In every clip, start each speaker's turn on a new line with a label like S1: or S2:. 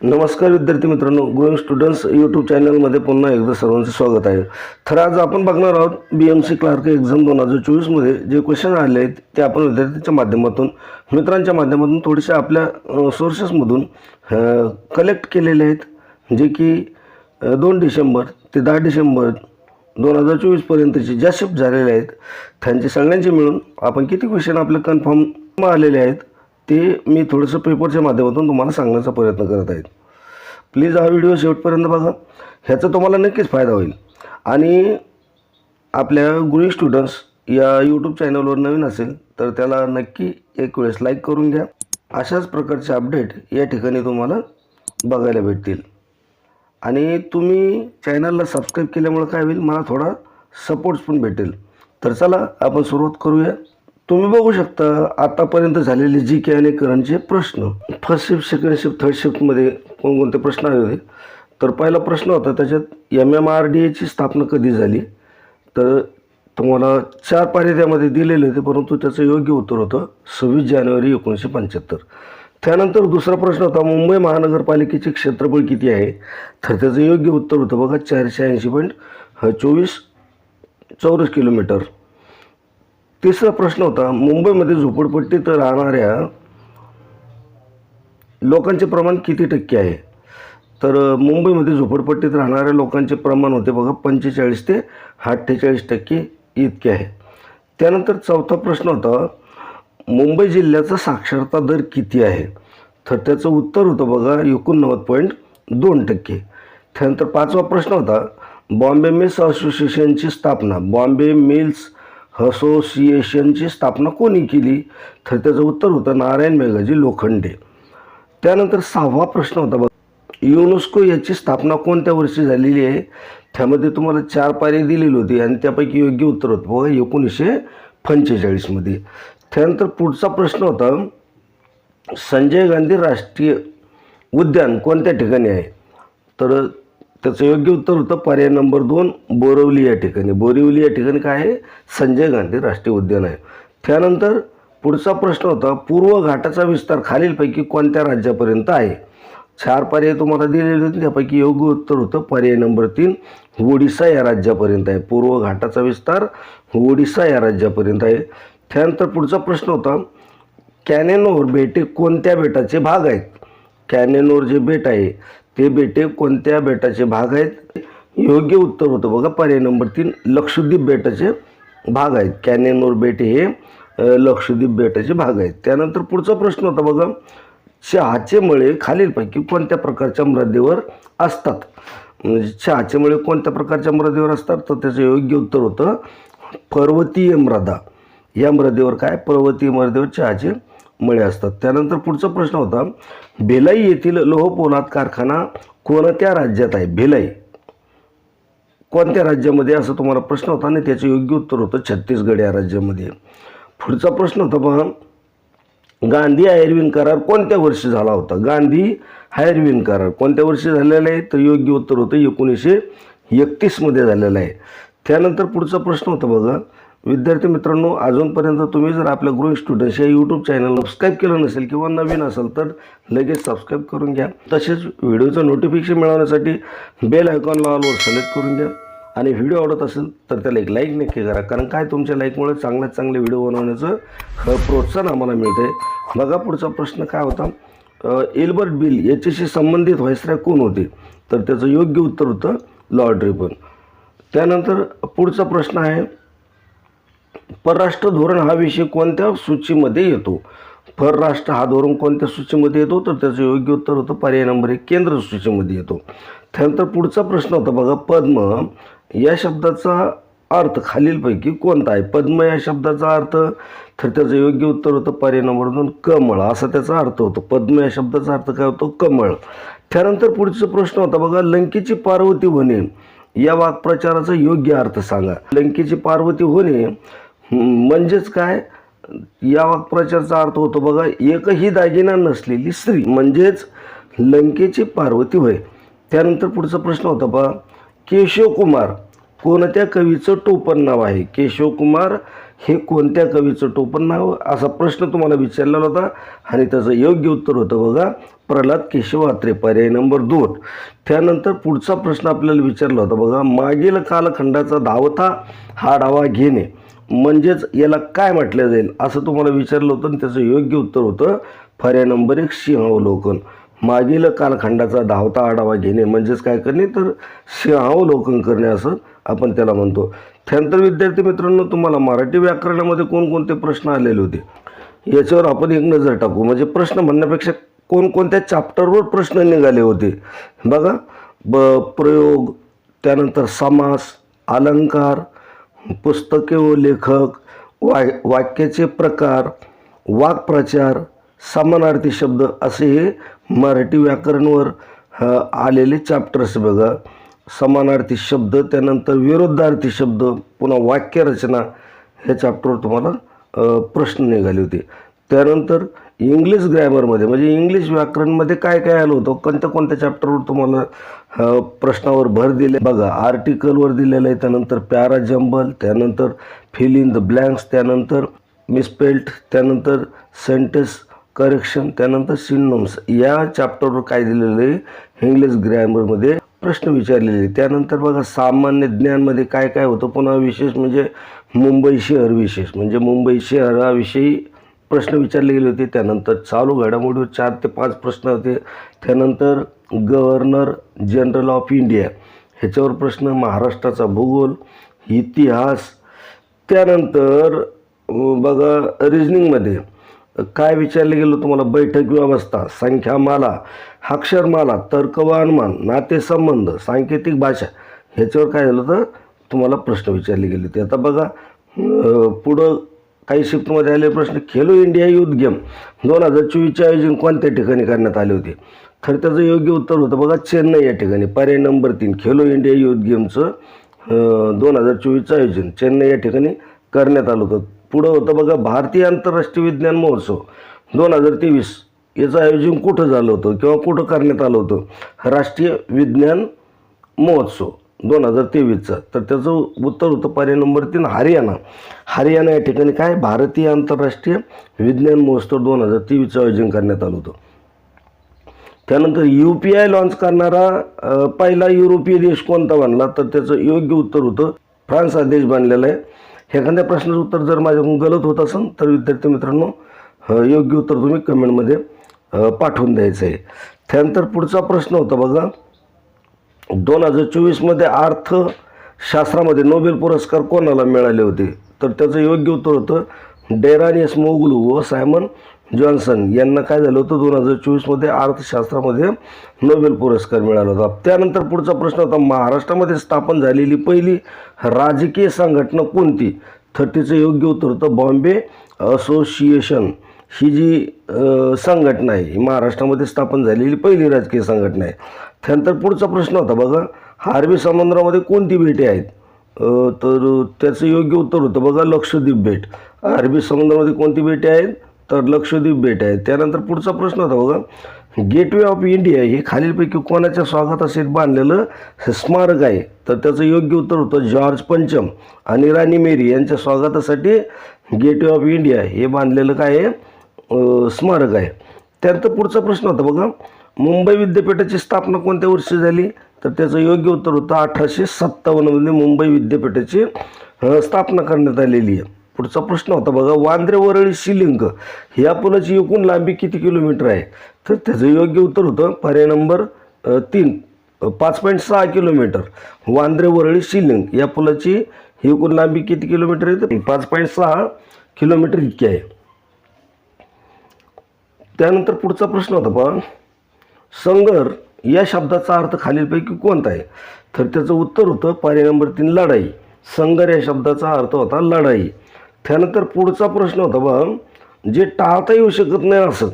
S1: नमस्कार विद्यार्थी मित्रांनो ग्रोईंग स्टुडंट्स यूट्यूब चॅनलमध्ये पुन्हा एकदा सर्वांचं स्वागत आहे. तर आज आपण बघणार आहोत B M C clerk exam दोन हजार चोवीसमध्ये जे क्वेश्चन आले आहेत ते आपण विद्यार्थ्यांच्या माध्यमातून मित्रांच्या माध्यमातून थोडेसे आपल्या सोर्सेसमधून कलेक्ट केलेले आहेत. जे की दोन डिसेंबर ते दहा डिसेंबर दोन हजार चोवीसपर्यंतचे ज्या शिफ्ट झालेले आहेत त्यांचे सगळ्यांचे मिळून आपण किती क्वेश्चन आपले कन्फर्म आलेले आहेत ते मी थोडंसं पेपरच्या माध्यमातून तुम्हाला सांगण्याचा प्रयत्न करत आहेत. प्लीज हा व्हिडिओ शेवटपर्यंत बघा. ह्याचा तुम्हाला नक्कीच फायदा होईल. आणि आपल्या गुरी स्टुडंट्स या यूट्यूब चॅनलवर नवीन असेल तर त्याला नक्की एक वेळेस लाईक करून घ्या. अशाच प्रकारचे अपडेट या ठिकाणी तुम्हाला बघायला भेटतील. आणि तुम्ही चॅनलला सबस्क्राईब केल्यामुळे काय होईल? मला थोडा सपोर्ट्स पण भेटेल. तर चला आपण सुरुवात करूया. तुम्ही बघू शकता आतापर्यंत झालेले जी के आणि करंटचे प्रश्न first shift second shift third शिफ्टमध्ये कोणकोणते प्रश्न आले होते? तर पहिला प्रश्न होता त्याच्यात एम एम आर डी एची स्थापना कधी झाली? तर तुम्हाला चार पारे त्यामध्ये दिलेले होते परंतु त्याचं योग्य उत्तर होतं सव्वीस जानेवारी एकोणीसशे पंच्याहत्तर. त्यानंतर दुसरा प्रश्न होता मुंबई महानगरपालिकेचे क्षेत्रफळ किती आहे? तर त्याचं योग्य उत्तर होतं बघा चारशे ऐंशी पॉईंट चोवीस चौरस किलोमीटर. तिसरा प्रश्न होता मुंबईमध्ये झोपडपट्टीत राहणाऱ्या लोकांचे प्रमाण किती टक्के आहे? तर मुंबईमध्ये झोपडपट्टीत राहणाऱ्या लोकांचे प्रमाण होते बघा पंचेचाळीस ते अठ्ठेचाळीस टक्के इतके आहे. त्यानंतर चौथा प्रश्न होता मुंबई जिल्ह्याचा साक्षरता दर किती आहे? तर त्याचं उत्तर होतं बघा एकोणनव्वद पॉईंट दोन टक्के. त्यानंतर पाचवा प्रश्न होता बॉम्बे मिल्स असोसिएशनची स्थापना बॉम्बे मिल्स असोसिएशनची स्थापना कोणी केली? तर त्याचं उत्तर होतं नारायण मेघाजी लोखंडे. त्यानंतर सहावा प्रश्न होता बघ. युनेस्को याची स्थापना कोणत्या वर्षी झालेली आहे? त्यामध्ये तुम्हाला चार पायरी दिलेली होती आणि त्यापैकी योग्य उत्तर होतं बघा एकोणीसशे पंचेचाळीसमध्ये त्यानंतर पुढचा प्रश्न होता संजय गांधी राष्ट्रीय उद्यान कोणत्या ठिकाणी आहे? तर त्याचं योग्य उत्तर होतं पर्याय नंबर दोन बोरिवली या ठिकाणी. बोरिवली या ठिकाणी काय आहे? संजय गांधी राष्ट्रीय उद्यान आहे. त्यानंतर पुढचा प्रश्न होता पूर्व घाटाचा विस्तार खालीलपैकी कोणत्या राज्यापर्यंत आहे? चार पर्याय तुम्हाला दिलेले होते त्यापैकी योग्य उत्तर होतं पर्याय नंबर तीन ओडिसा या राज्यापर्यंत आहे. पूर्व घाटाचा विस्तार ओडिसा या राज्यापर्यंत आहे. त्यानंतर पुढचा प्रश्न होता कॅनेनोर बेटे कोणत्या बेटाचे भाग आहेत? कॅनेनोर जे बेट आहे ते बेटे कोणत्या बेटाचे भाग आहेत? योग्य उत्तर होतं बघा पर्याय नंबर तीन लक्षद्वीप बेटाचे भाग आहेत. कॅनेनोर बेटे हे लक्षद्वीप बेटाचे भाग आहेत. त्यानंतर पुढचा प्रश्न होता बघा चहाचे मळे खालीलपैकी कोणत्या प्रकारच्या मृदेवर असतात? म्हणजे चहाचे मळे कोणत्या प्रकारच्या मृदेवर असतात? तर त्याचं योग्य उत्तर होतं पर्वतीय मृदा. या मृदेवर काय? पर्वतीय मृदेवर चहाचे मळे असतात. त्यानंतर पुढचा प्रश्न होता भिलाई येथील लोहपोलाद कारखाना कोणत्या राज्यात आहे? भिलाई. कोणत्या राज्यामध्ये? असं तुम्हाला प्रश्न होता आणि त्याचं योग्य उत्तर होतं छत्तीसगड या राज्यामध्ये. पुढचा प्रश्न होता पहा गांधी आयर्विन करार कोणत्या वर्षी झाला होता? गांधी आयर्विन करार कोणत्या वर्षी झालेला आहे? तर योग्य उत्तर होतं एकोणीसशे एकतीसमध्ये झालेलं आहे. त्यानंतर पुढचा प्रश्न होता बघा विद्यार्थी मित्रांनो अजूनपर्यंत तुम्ही जर आपल्या ग्रोइंग स्टुडंट्स या यूट्यूब चॅनल सबस्क्राईब केलं नसेल किंवा नवीन असेल तर लगेच सबस्क्राईब करून घ्या. तसेच व्हिडिओचं नोटिफिकेशन मिळवण्यासाठी बेल आयकॉनला ऑलवर सिलेक्ट करून घ्या. आणि व्हिडिओ आवडत असेल तर त्याला एक लाईक नक्की करा. कारण काय तुमच्या लाईकमुळे चांगल्यात चांगले व्हिडिओ बनवण्याचं प्रोत्साहन आम्हाला मिळते बघा पुढचा प्रश्न काय होता. एल्बर्ट बिल याच्याशी संबंधित व्हायसराय कोण होते? तर त्याचं योग्य उत्तर होतं लॉर्ड रिबन त्यानंतर पुढचा प्रश्न आहे. परराष्ट्र धोरण हा विषय कोणत्या सूचीमध्ये येतो? परराष्ट्र हा धोरण कोणत्या सूचीमध्ये येतो? तर त्याचं योग्य उत्तर होतं पर्याय नंबर एक केंद्र सूचीमध्ये येतो. त्यानंतर पुढचा प्रश्न होता बघा पद्म या शब्दाचा अर्थ खालीलपैकी कोणता आहे? पद्म या शब्दाचा अर्थ? तर त्याचं योग्य उत्तर होतं पर्याय नंबर दोन कमळ. असा त्याचा अर्थ होतो. पद्म या शब्दाचा अर्थ काय होतो? कमळ. त्यानंतर पुढचा प्रश्न होता बघा लंकेची पार्वती होणे. या वाक्प्रचाराचा योग्य अर्थ सांगा. लंकेची पार्वती होणे म्हणजेच काय? या वाक्प्रचारचा अर्थ होतो बघा एकही दागिना नसलेली स्त्री म्हणजेच लंकेची पार्वती होय त्यानंतर पुढचा प्रश्न होता पहा केशवकुमार कोणत्या कवीचं टोपण नाव आहे? केशवकुमार हे कोणत्या कवीचं टोपण नाव? असा प्रश्न तुम्हाला विचारलेला होता आणि त्याचं योग्य उत्तर होतं बघा प्रल्हाद केशव अत्रे पर्याय नंबर दोन. त्यानंतर पुढचा प्रश्न आपल्याला विचारला होता बघा मागील कालखंडाचा धावता हा डावा घेणे. म्हणजेच याला काय म्हटलं जाईल असं तुम्हाला विचारलं होतं आणि त्याचं योग्य उत्तर होतं. पर्याय नंबर एक सिंहावलोकन. मागील कालखंडाचा धावता आढावा घेणे म्हणजेच काय करणे? तर सिंहावलोकन करणे असं आपण त्याला म्हणतो. त्यानंतर विद्यार्थी मित्रांनो तुम्हाला मराठी व्याकरणामध्ये कोणकोणते प्रश्न आलेले होते? याच्यावर आपण एक नजर टाकू. म्हणजे प्रश्न म्हणण्यापेक्षा कोणकोणत्या चॅप्टरवर प्रश्न निघाले होते? बघा. ब प्रयोग त्यानंतर समास अलंकार पुस्तके व लेखक वा वाक्याचे प्रकार वाक्प्रचार समानार्थी शब्द असे हे मराठी व्याकरणवर आलेले चॅप्टर्स बघा. समानार्थी शब्द त्यानंतर विरुद्धार्थी शब्द पुन्हा वाक्यरचना ह्या चॅप्टरवर तुम्हाला प्रश्न निघाले होते. त्यानंतर इंग्लिश ग्रॅमरमध्ये म्हणजे इंग्लिश व्याकरणमध्ये काय काय आलं होतं? कोणत्या कोणत्या चॅप्टरवर तुम्हाला प्रश्नावर भर दिले. बघा आर्टिकलवर दिलेलं आहे त्यानंतर पॅरा जंबल त्यानंतर फिल इन द ब्लँक्स त्यानंतर मिसपेल्ट त्यानंतर सेंटेन्स करेक्शन त्यानंतर सिनोम्स या चॅप्टरवर काय दिलेलं आहे? इंग्लिश ग्रॅमरमध्ये प्रश्न विचारलेले त्यानंतर बघा सामान्य ज्ञानमध्ये काय काय होतं? पुन्हा विशेष म्हणजे मुंबई शहर विशेष. म्हणजे मुंबई शहराविषयी प्रश्न विचारले गेले होते. त्यानंतर चालू घडामोडीवर चार ते पाच प्रश्न होते. त्यानंतर गव्हर्नर जनरल ऑफ इंडिया. ह्याच्यावर प्रश्न महाराष्ट्राचा भूगोल इतिहास त्यानंतर बघा रिजनिंगमध्ये काय विचारलं गेलं तुम्हाला? बैठक व्यवस्था संख्यामाला अक्षरमाला तर्क व अनुमान नातेसंबंध सांकेतिक भाषा. ह्याच्यावर काय झालं होतं तुम्हाला प्रश्न विचारले गेले होते. आता बघा पुढं काही शिफ्टमध्ये आले प्रश्न खेलो इंडिया युथ गेम. दोन हजार चोवीसचे आयोजन कोणत्या ठिकाणी करण्यात आले होते? तर त्याचं योग्य उत्तर होतं. बघा चेन्नई या ठिकाणी पर्याय नंबर तीन खेलो इंडिया युथ गेमचं दोन हजार चोवीसचं आयोजन चेन्नई या ठिकाणी करण्यात आलं होतं. पुढं होतं बघा भारतीय आंतरराष्ट्रीय विज्ञान महोत्सव. दोन हजार तेवीस याचं आयोजन कुठं झालं होतं किंवा कुठं करण्यात आलं होतं? राष्ट्रीय विज्ञान महोत्सव दोन हजार तेवीसचा. तर त्याचं उत्तर होतं पर्याय नंबर तीन हरियाणा. हरियाणा या ठिकाणी काय? भारतीय आंतरराष्ट्रीय विज्ञान महोत्सव दोन हजार तेवीसचं आयोजन करण्यात आलं होतं. त्यानंतर यू पी आय लॉन्च करणारा पहिला युरोपीय देश कोणता बनला तर त्याचं योग्य उत्तर होतं फ्रान्स हा देश बनलेला आहे. एखाद्या प्रश्नाचं उत्तर जर माझ्याकडून गलत होत असेल तर विद्यार्थी मित्रांनो योग्य उत्तर तुम्ही कमेंटमध्ये पाठवून द्यायचं आहे. त्यानंतर पुढचा प्रश्न होता बघा. दोन हजार चोवीसमध्ये अर्थशास्त्रामध्ये नोबेल पुरस्कार कोणाला मिळाले होते? तर त्याचं योग्य उत्तर होतं डेरानियस मोगलू व सायमन जॉन्सन यांना काय झालं होतं? दोन हजार चोवीसमध्ये अर्थशास्त्रामध्ये नोबेल पुरस्कार मिळाला होता. त्यानंतर पुढचा प्रश्न होता महाराष्ट्रामध्ये स्थापन झालेली पहिली राजकीय संघटना कोणती? थर्टीचं योग्य उत्तर होतं बॉम्बे असोसिएशन. ही जी संघटना आहे ही महाराष्ट्रामध्ये स्थापन झालेली पहिली राजकीय संघटना आहे. त्यानंतर पुढचा प्रश्न होता बघा अरबी समुद्रामध्ये कोणती बेटे आहेत? तर त्याचं योग्य उत्तर होतं बघा लक्षद्वीप बेट अरबी समुद्रामध्ये कोणती बेटे आहेत? तर लक्षद्वीप बेट आहे. त्यानंतर पुढचा प्रश्न होता बघा. गेटवे ऑफ इंडिया हे खालीलपैकी कोणाच्या स्वागतासाठी बांधलेलं? स्मारक आहे. तर त्याचं योग्य उत्तर होतं जॉर्ज पंचम आणि राणी मेरी यांच्या स्वागतासाठी गेटवे ऑफ इंडिया हे बांधलेलं काय आहे? स्मारक आहे. त्यानंतर पुढचा प्रश्न होता बघा. मुंबई विद्यापीठाची स्थापना कोणत्या वर्षी झाली? तर त्याचं योग्य उत्तर होतं अठराशे सत्तावन्नमध्ये मुंबई विद्यापीठाची स्थापना करण्यात आलेली आहे. पुढचा प्रश्न होता बघा वांद्रे वरळी शिलिंग या पुलाची एकूण लांबी किती किलोमीटर आहे? तर त्याचं योग्य उत्तर होतं पर्याय नंबर तीन पाच पॉईंट सहा किलोमीटर. वांद्रे वरळी शिलिंग या पुलाची एकूण लांबी किती किलोमीटर आहे? तर पाच पॉईंट सहा किलोमीटर इतकी आहे. त्यानंतर पुढचा प्रश्न होता पहा. संगर या शब्दाचा अर्थ खालीलपैकी कोणता आहे? तर त्याचं उत्तर होतं पर्याय नंबर तीन लढाई. संगर या शब्दाचा अर्थ होता लढाई. त्यानंतर पुढचा प्रश्न होता बा जे टाळता येऊ शकत नाही असं.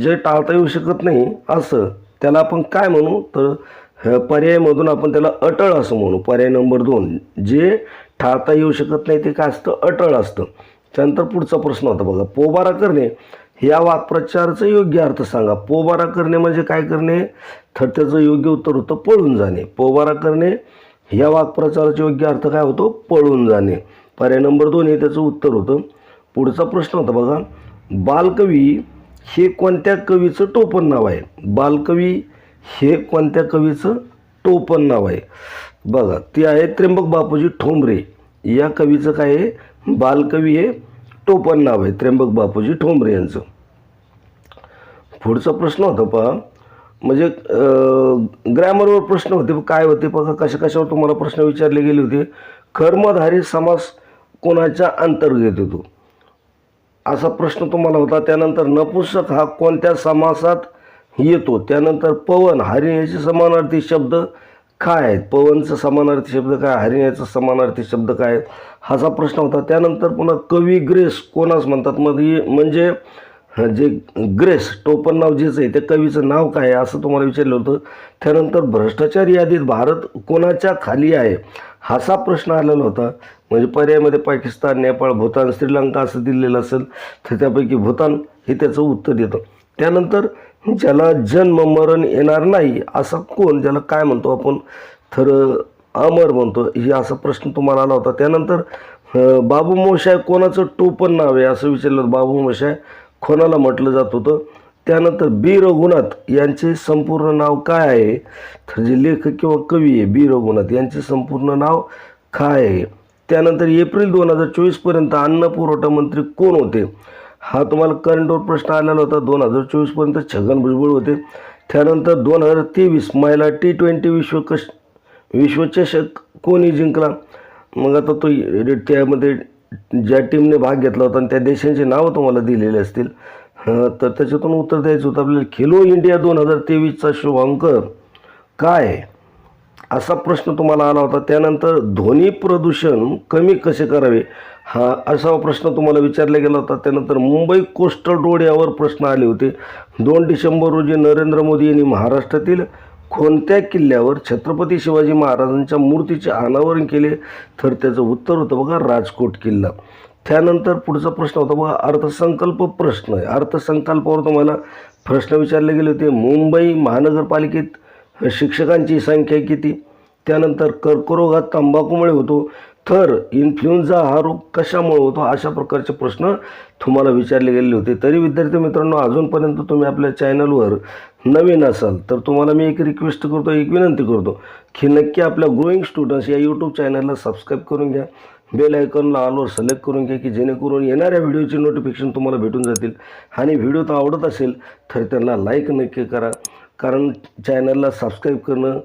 S1: जे टाळता येऊ शकत नाही असं त्याला आपण काय म्हणू? तर पर्यायमधून पर्यायामधून आपण त्याला अटळ असं म्हणू. पर्याय नंबर दोन जे टाळता येऊ शकत नाही ते काय असतं? अटळ असतं. त्यानंतर पुढचा प्रश्न होता बघा पोबारा करणे. या वाक्प्रचाराचं योग्य अर्थ सांगा. पोबारा करणे म्हणजे काय करणे? तर त्याचं योग्य उत्तर होतं पळून जाणे. पोबारा करणे या वाक्प्रचाराचा योग्य अर्थ काय होतो? पळून जाणे. पर्याय नंबर दोन हे त्याचं उत्तर होतं. पुढचा प्रश्न होता बघा. बालकवी हे कोणत्या कवीचं टोपण नाव आहे? बालकवी हे कोणत्या कवीचं टोपण नाव आहे? बघा ते आहे त्र्यंबक बापूजी ठोंबरे. या कवीचं काय आहे? बालकवी हे टोपण नाव आहे त्र्यंबक बापूजी ठोंबरे यांचं. पुढचा प्रश्न होता पहा. म्हणजे ग्रॅमरवर प्रश्न होते. काय होते? बघा कशा कशावर तुम्हाला प्रश्न विचारले गेले होते? कर्मधारी समास कोणाच्या अंतर्गत येतो असा प्रश्न तुम्हाला होता. त्यानंतर नपुंसक हा कोणत्या समासात येतो? त्यानंतर पवन हरिण्याचे समानार्थी शब्द काय आहेत? पवनचं समानार्थी शब्द काय? हरिण्याचा समानार्थी शब्द काय असा हाचा प्रश्न होता. त्यानंतर पुन्हा कवी ग्रेस कोणास म्हणतात? मध्ये म्हणजे जे ग्रेस टोपण नाव जेच आहे त्या कवीचं नाव काय आहे असं तुम्हाला विचारलं होतं. त्यानंतर भ्रष्टाचार यादीत भारत कोणाच्या खाली आहे? हाचा प्रश्न आलेला होता. म्हणजे पर्यायमध्ये पाकिस्तान नेपाळ भूतान श्रीलंका असं दिलेलं असेल तर त्यापैकी भूतान हे त्याचं उत्तर येतं त्यानंतर ज्याला जन्म मरण येणार नाही असा कोण ज्याला काय म्हणतो आपण? तर अमर म्हणतो. हे असा प्रश्न तुम्हाला आला होता. त्यानंतर बाबू मोशाय कोणाचं टोपण नाव आहे? असं विचारलं बाबू मोशाय कोणाला म्हटलं जात होतं? त्यानंतर बी. रघुनाथ यांचे संपूर्ण नाव काय आहे? तर जे लेखक किंवा कवी आहे बी. रघुनाथ यांचे संपूर्ण नाव काय आहे? त्यानंतर एप्रिल दोन हजार चोवीसपर्यंत अन्न पुरवठा मंत्री कोण होते? हा तुम्हाला करंटवर प्रश्न आलेला होता. दोन हजार चोवीसपर्यंत छगन भुजबळ होते. त्यानंतर दोन हजार तेवीस महिला टी ट्वेंटी विश्वकश विश्वचषक कोणी जिंकला? मग आता तो त्यामध्ये ज्या टीमने भाग घेतला होता आणि त्या देशांची नावं तुम्हाला दिलेली असतील. तर त्याच्यातून उत्तर द्यायचं होतं आपल्याला. खेलो इंडिया दोन हजार तेवीसचा शुभांक काय? असा प्रश्न तुम्हाला आला होता. त्यानंतर ध्वनी प्रदूषण कमी कसे करावे? हा असा प्रश्न तुम्हाला विचारला गेला होता. त्यानंतर मुंबई कोस्टल रोड यावर प्रश्न आले होते. दोन डिसेंबर रोजी नरेंद्र मोदी यांनी महाराष्ट्रातील कोणत्या किल्ल्यावर छत्रपती शिवाजी महाराजांच्या मूर्तीचे अनावरण केले? तर त्याचं उत्तर होतं बघा राजकोट किल्ला. त्यानंतर पुढचा प्रश्न होता बघा अर्थसंकल्प प्रश्न आहे. अर्थसंकल्पावर तुम्हाला प्रश्न विचारले गेले होते. मुंबई महानगरपालिकेत शिक्षकांची संख्या किती? त्यानंतर कर्करोग हा तंबाखूमुळे होतो. तर इन्फ्लुएन्झा हा रोग कशामुळे होतो? अशा प्रकारचे प्रश्न तुम्हाला विचारले गेलेले होते. तरी विद्यार्थी मित्रांनो अजूनपर्यंत तुम्ही आपल्या चॅनलवर नवीन असाल तर तुम्हाला मी एक रिक्वेस्ट करतो एक विनंती करतो की नक्की आपल्या ग्रोईंग स्टुडंट्स या यूट्यूब चॅनलला सबस्क्राईब करून घ्या. बेल आयकॉनला ऑलवर सिलेक्ट करून घ्या की जेणेकरून येणाऱ्या व्हिडिओचे नोटिफिकेशन तुम्हाला भेटून जातील. आणि व्हिडिओ तर आवडत असेल तर त्यांना लाईक नक्की करा. कारण चॅनलला सबस्क्राईब करणं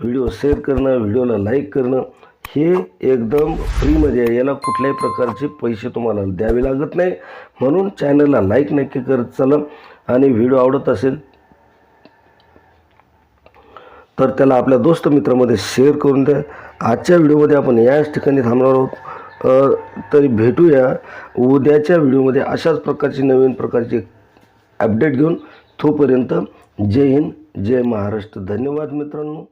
S1: व्हिडिओ शेअर करणं व्हिडिओला लाईक करणं हे एकदम फ्रीमध्ये आहे. याला कुठल्याही प्रकारचे पैसे तुम्हाला द्यावे लागत नाही. म्हणून चॅनलला लाईक नक्की करत चला. आणि व्हिडिओ आवडत असेल तर त्याला आपल्या दोस्त मित्रामध्ये शेअर करून द्या. आजच्या व्हिडिओमध्ये आपण याच ठिकाणी थांबणार आहोत. तरी भेटूया. उद्याच्या व्हिडिओमध्ये अशाच प्रकारची नवीन प्रकारची अपडेट घेऊन तोपर्यंत जय हिंद जय महाराष्ट्र. धन्यवाद मित्रांनो.